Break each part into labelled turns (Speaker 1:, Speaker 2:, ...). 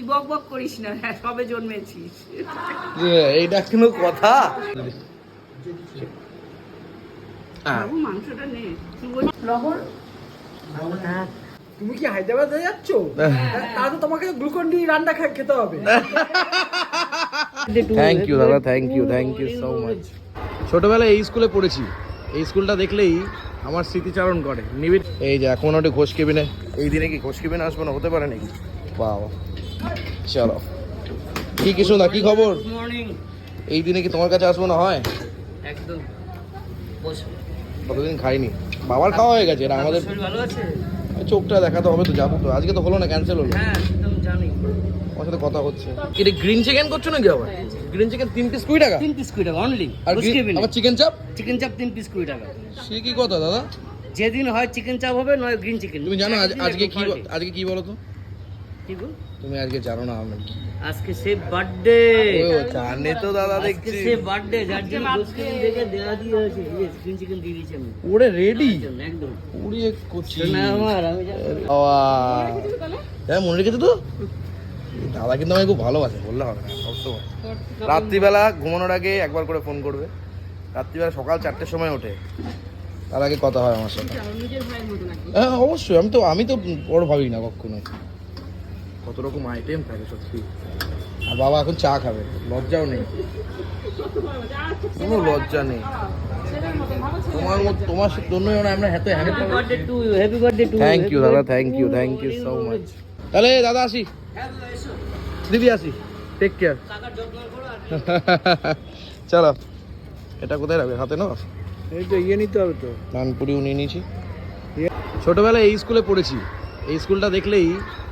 Speaker 1: তুই বক বক করিস না হ্যাঁ সবে জন্মেছিস।
Speaker 2: এইটা কোনো কথা? হ্যাঁ।
Speaker 1: মাংসটা নে।
Speaker 3: তুমি কি হায়দ্রাবাদে যাচ্ছ? তাহলে তোমাকে গ্লুকন ডি রান্না খেতে হবে।
Speaker 2: থ্যাংক ইউ দাদা thank you thank you so much ছোটবেলায় এই স্কুলে পড়েছি। এই স্কুলটা দেখলেই আমার স্মৃতিচারণ করে। নিবিড়। এই যে এখন ওটা ঘোষ কেবিনে। এই দিনে কি ঘোষ কেবিনে আসব না? হতে পারে নাকি? বাবা। চলো কি কিছু না কি খবর? এই দিনে কি তোমার কাছে আসব না হয়?
Speaker 1: একদম।
Speaker 2: কতদিন খাইনি? বাবার খাওয়া হয়ে গেছে আমাদের
Speaker 1: শরীর
Speaker 2: চোখটা দেখাতে হবে তো যাব তো। আজকে তো হলো না ক্যান্সেল হলো।
Speaker 1: হ্যাঁ জানি।
Speaker 2: আমার সাথে কথা হচ্ছে। এটা গ্রিন চিকেন করছ নাকি আবার? গ্রিন চিকেন তিন পিস কুড়ি টাকা?
Speaker 1: তিন পিস কুড়ি টাকা অনলি
Speaker 2: আর আবার চিকেন চাপ
Speaker 1: চিকেন চাপ তিন পিস কুড়ি টাকা।
Speaker 2: সে কি কথা দাদা?
Speaker 1: যেদিন হয় চিকেন চাপ হবে নয় গ্রিন চিকেন
Speaker 2: তুমি জানো আজ- আজকে কি আজকে কি বলো তো? তুমি আজকে জানো না আমি।
Speaker 1: আজকে সে বার্থডে
Speaker 2: ও জানে তো দাদা
Speaker 1: আজকে
Speaker 2: দেখছি।
Speaker 1: সে বার্থডে যার জন্য দেখে দিয়ে চিকেন দিয়ে দিয়েছি আমি।
Speaker 2: ওরে রেডি
Speaker 1: একদম,
Speaker 2: উড়িয়ে করছি।
Speaker 1: শোনা আমার আমি জানি।
Speaker 2: হ্যাঁ মনে রেখেছো তো? দাদা কিন্তু আমাকে খুব ভালোবাসে বললে হবে না সবসময় রাত্রিবেলা ঘুমানোর আগে একবার করে ফোন করবে। রাত্রিবেলা সকাল চারটের সময় ওঠে। তার আগে কথা হয় আমার সাথে। হ্যাঁ অবশ্যই আমি তো আমি তো বড় ভাবি না কখনো কত রকম আইটেম থাকে সত্যি? আর বাবা এখন চা খাবে লজ্জাও নেই। কোনো লজ্জা নেই। তোমার মতো তোমার জন্যই আমরা হাতে hand
Speaker 1: happy birthday to happy birthday to
Speaker 2: thank you দাদা thank you thank you so much তাহলে দাদা আসি। দিদি আসি। টেক কেয়ার চলো। এটা কোথায় রাখবে? হাতে না
Speaker 3: এই তো ইয়ে নিতে হবে তো।
Speaker 2: নানপুরি নিয়ে নিয়েছি ছোটবেলায় এই স্কুলে পড়েছি। এই স্কুলটা দেখলেই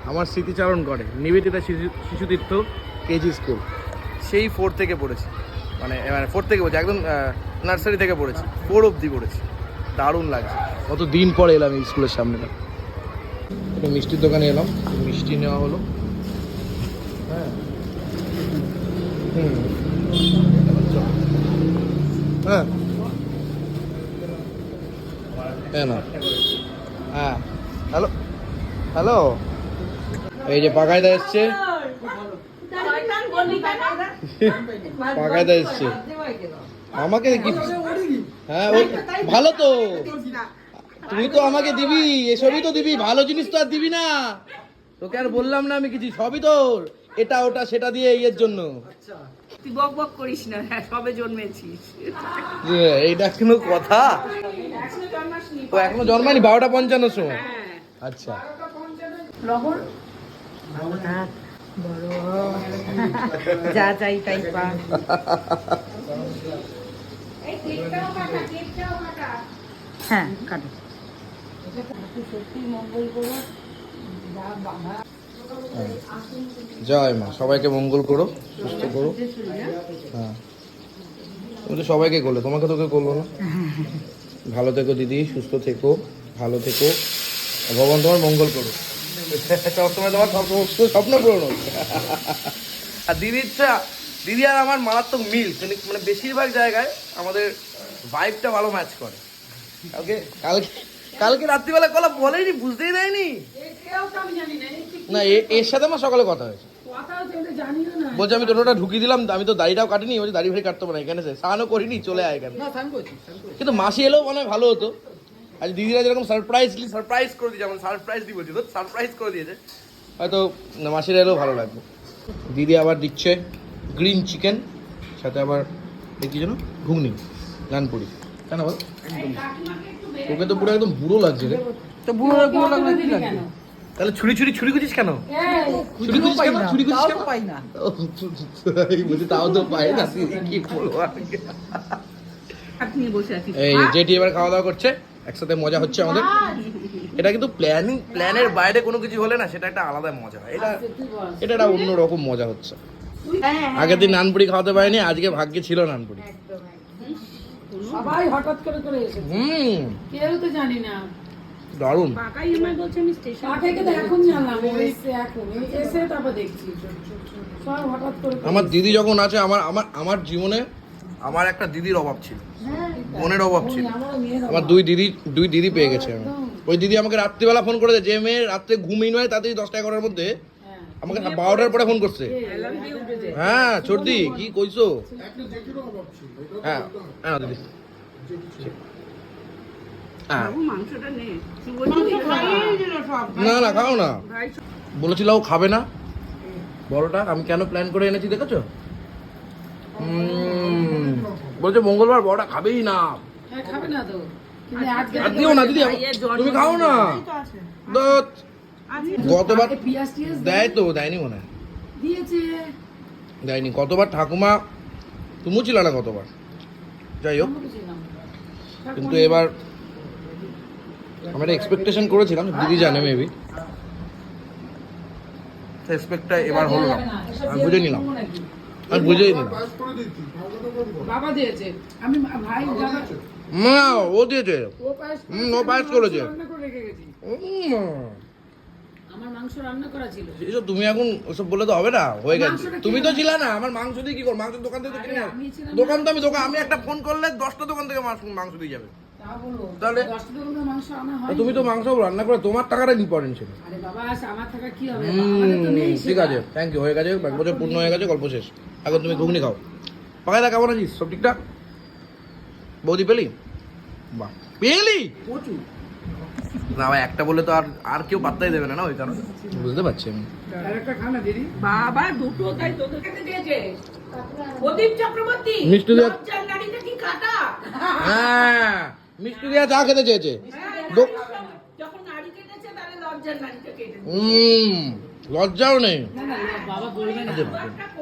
Speaker 2: আমার স্মৃতিচারণ করে। Nivedita Shishu Tirtha KG school. সেই ফোর থেকে পড়েছি। মানে মানে ফোর থেকে বলছি একদম নার্সারি থেকে পড়েছি। ফোর অবধি পড়েছি। দারুণ লাগছে। কত দিন পরে এলাম এই স্কুলের সামনে। একটা মিষ্টির দোকানে এলাম মিষ্টি নেওয়া হলো। হ্যাঁ। হুম। হ্যাঁ। হ্যাঁ হ্যাঁ। হ্যালো। হ্যালো। এই যে পাকায়দা এসছে। পাকায়দা এসছে। আমাকে কি হ্যাঁ ওই ভালো তো। তুই তো আমাকে দিবি এসবই তো দিবি ভালো জিনিস তো আর দিবি না। তোকে আর বললাম না আমি কিছু সবই তোর। এটা ওটা সেটা দিয়ে ইয়ের জন্য।
Speaker 1: তুই বক বক করিস না হ্যাঁ সবে জন্মেছিস।
Speaker 2: এইটা কোনো কথা। ও এখনও জন্মায়নি বারোটা পঞ্চান্নর সময়। আচ্ছা।
Speaker 4: যা তাই পা। হ্যাঁ কাটো।
Speaker 2: জয় মা সবাইকে মঙ্গল করো সুস্থ করো। হ্যাঁ। তুমি তো সবাইকে করলে তোমাকে তো কেউ করল না। ভালো থেকো দিদি সুস্থ থেকো ভালো থেকো। ভগবান তোমার মঙ্গল করো সবসময় তোমার সব স্বপ্ন পূরণ হোক। আর দিদির ইচ্ছা দিদি আর আমার মারাত্মক মিল মানে মানে বেশিরভাগ জায়গায় আমাদের ভাইবটা ভালো ম্যাচ করে। কালকে কালকে কালকে রাত্রিবেলা কলা বলেনি বুঝতেই দেয়নি। না এ- এর সাথে আমার সকালে কথা হয়েছে। বলছে আমি টোটোটা ঢুকিয়ে দিলাম আমি তো দাড়িটাও কাটিনি বলছে দাড়ি ফাড়ি কাটতে পারে এখানে স্নানও করিনি চলে আয় এখানে।
Speaker 3: না স্নান করছি স্নান করছি।
Speaker 2: কিন্তু মাসি এলেও মনে হয় ভালো হতো। আজ দিদিরা যেরকম সারপ্রাইজলি সারপ্রাইজ করে দিয়েছে যেমন সারপ্রাইজ দি বলছি তো সারপ্রাইজ করে দিয়েছে। হয়তো মাসিরা এলেও ভালো লাগবে। দিদি আবার দিচ্ছে গ্রিন চিকেন সাথে আবার কি যেন? ঘুগনি নানপুরি। কেন বল? তোকে তো পুরো একদম বুড়ো লাগছে রে।
Speaker 3: তো বুড়ো বুড়ো লাগলে কি লাগে
Speaker 2: তাহলে ছুরি ছুরি ছুরি খুঁজিস কেন? ছুরি খুঁজিস কেন? ছুরি খুঁজিস কেন?
Speaker 3: পাই না।
Speaker 2: বলছি তাও তো পাই না। কি বলব
Speaker 1: নিয়ে বসে আছিস
Speaker 2: এই জেঠি এবার খাওয়া দাওয়া করছে। একসাথে মজা হচ্ছে আমাদের। এটা কিন্তু প্ল্যানিং প্ল্যানের বাইরে কোনো কিছু হলে না সেটা একটা আলাদা মজা হয়। এটা এটা একটা অন্য রকম মজা হচ্ছে। আগের দিন নানপুরি খাওয়াতে পারিনি আজকে ভাগ্যে ছিল নানপুরি।
Speaker 4: সবাই হঠাৎ করে করে এসে
Speaker 2: হুম।
Speaker 4: কেউ তো জানি না।
Speaker 2: দারুণ।
Speaker 1: কাকাই আমায় বলছে আমি স্টেশন
Speaker 4: কাকে তো এখন জানলাম এসে এখন। এসে তারপর দেখছি। সব হঠাৎ করে করে
Speaker 2: আমার দিদি যখন আছে আমার আমার আমার জীবনে আমার একটা দিদির অভাব ছিল। বোনের অভাব ছিল।
Speaker 4: আমার
Speaker 2: দুই দিদি দুই দিদি পেয়ে গেছে আমি। ওই দিদি আমাকে রাত্রিবেলা ফোন করে দেয় যে মেয়ে রাত্রে ঘুমিয়ে নয় তাড়াতাড়ি দশটা এগারোটার মধ্যে আমাকে বারোটার পরে ফোন করছে। হ্যাঁ সর্দি কি কইছো? হ্যাঁ হ্যাঁ দিদি। হ্যাঁ। না। না খাও না। বলেছিল ও খাবে না। বড়টা আমি কেন প্ল্যান করে এনেছি দেখেছ? উম, বলছে মঙ্গলবার বড়টা খাবেই না।
Speaker 4: হ্যাঁ না তো। কিন্তু
Speaker 2: দিও না দিদি তুমি খাও না। দত গতবার দেয়? তো দেয়নি মনে দেয়নি। কতবার ঠাকুমা তুমিও ছিল না কতবার যাই হোক। কিন্তু এবার আমরা এক্সপেকটেশন করেছিলাম দিদি জানে মেবি এক্সপেক্টটা এবার হলো না। আমি বুঝে নিলাম? আমি বুঝেই নিলাম
Speaker 4: বাবা দিয়েছে। আমি ভাই বাবা
Speaker 2: ও দিয়েছে।
Speaker 4: ও পায়েস
Speaker 2: হুম, ও পায়েস করেছে।
Speaker 4: রান্না করে রেখে গেছি।
Speaker 2: উম,
Speaker 4: আমার মাংস রান্না করা ছিল।
Speaker 2: এসব তুমি এখন ওসব বলে তো হবে না হয়ে গেছে। তুমি তো? ছিলে না আমার মাংস দিয়ে কি কর মাংস দোকান থেকে তো কিনে দোকান তো আমি দোকান আমি একটা ফোন করলে দশটা দোকান থেকে মাংস মাংস দিয়ে যাবে। তাহলে?
Speaker 4: দশটা দোকানে মাংস আনা
Speaker 2: তো
Speaker 4: হয়
Speaker 2: তুমি তো মাংস রান্না করে তোমার টাকাটা ইম্পর্টেন্ট ছিল।
Speaker 4: আরে বাবা আমার থাকা কি হবে? আমাদের তো
Speaker 2: হুম, ঠিক আছে থ্যাংক ইউ হয়ে গেছে এক বছর পূর্ণ হয়ে গেছে গল্প শেষ। এখন তুমি ঘুগনি খাও। পাকাইদা কেমন আছিস? সব ঠিকঠাক? বৌদি পেলি? বাহ। পেলি?
Speaker 3: প্রচুর।
Speaker 2: না ভাই একটা বলে তো আর আর কেউ পাত্তাই দেবে না না ওই কারণে? বুঝতে পারছি আমি।
Speaker 4: আর একটা খানা দিদি।
Speaker 5: বাবা দুটো তাই তোদের কাছে দিয়েছে। প্রদীপ চক্রবর্তী
Speaker 2: মিষ্টি দিয়ে-
Speaker 5: কি কাটা?
Speaker 2: হ্যাঁ মিষ্টি দিয়া চা খেতে চেয়েছে। দো-
Speaker 5: যখন নারী কেটেছে তাহলে লজ্জার নারীটা কেটেছে
Speaker 2: হুম লজ্জাও নেই।
Speaker 4: না না বাবা বলবে না।
Speaker 5: সুগারটা কমেছে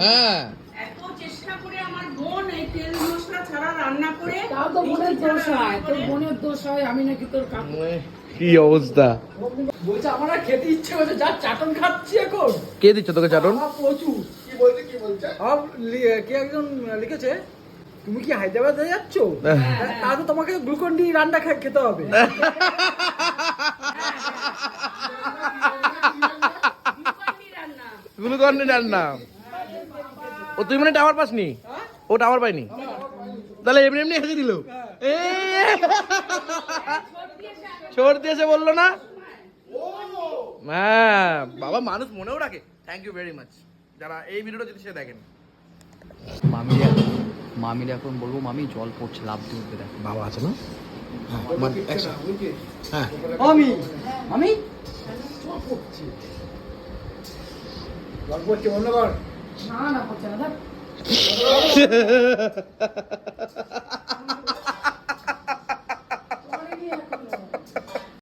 Speaker 2: হ্যাঁ।
Speaker 5: এত চেষ্টা করে আমার বোন এই তেল মশলা ছাড়া রান্না করে
Speaker 4: তাও তো বোনের দোষ হয় তোর বোনের দোষ হয় আমি নাকি তোর কাকু।
Speaker 2: কি অবস্থা?
Speaker 3: বলছে আমার খেতে ইচ্ছে যা চাটন খাচ্ছি এখন।
Speaker 2: কে দিচ্ছে তোকে চাটন?
Speaker 3: প্রচুর। কি বলছে কি বলছে? আমার কে একজন লিখেছে তুমি কি হায়দ্রাবাদে যাচ্ছ? তা তো তোমাকে গ্লুকন ডি রান্না খেতে হবে।
Speaker 5: বিপান্ডি রান্না।
Speaker 2: গ্লুকন্ডি রান্না। ও তুই মানে টাওয়ার পাসনি? ও টাওয়ার পাইনি তাহলে এমনি এমনি হেসে দিল। ছোট দিয়েছে বলল না? হ্যাঁ বাবা মানুষ মনেও রাখে। থ্যাংক ইউ ভেরি মাচ যারা এই ভিডিওটা যদি সে দেখেন।
Speaker 1: এখন মামির এখন বলব মামি জল পড়ছে লাভ দিয়ে উঠবে দেখ।
Speaker 2: বাবা আছে না? হ্যাঁ। মানে. হ্যাঁ
Speaker 3: আমি আমি গল্প অন্য কর
Speaker 4: না না হচ্ছে না দেখ